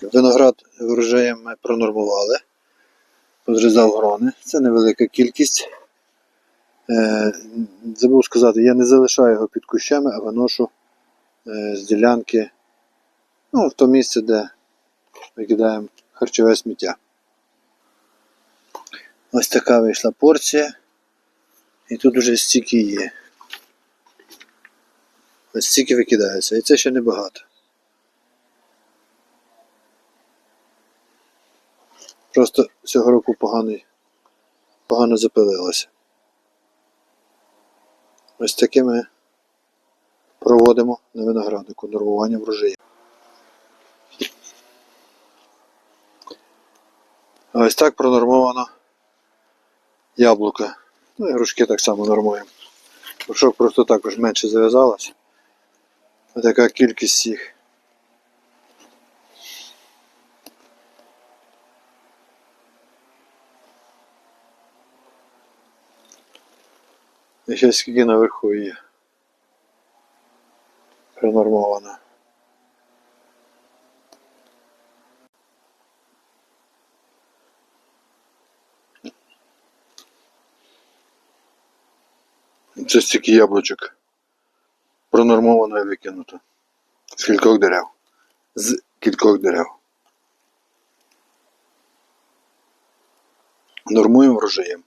Так, виноград врожаєм ми пронормували. Подрізав грони. Це невелика кількість. Е, забув сказати, я не залишаю його під кущами, а виношу е, з ділянки ну, в то місце, де викидаємо харчове сміття. Ось така вийшла порція. І тут уже стільки є. Ось стільки викидається. І це ще небагато. Просто цього року поганий, погано запилилося. Ось таке ми проводимо на винограднику нормування врожаю. Ось так пронормовано яблука. Ну і грушки так само нормуємо. Грушок просто також менше зав'язалось. Ось така кількість їх. І ще скільки наверху є. Пронормовано. Це стільки яблучок. Пронормовано і викинуто. З кількох дерев. З кількох дерев. Нормуємо врожаєм.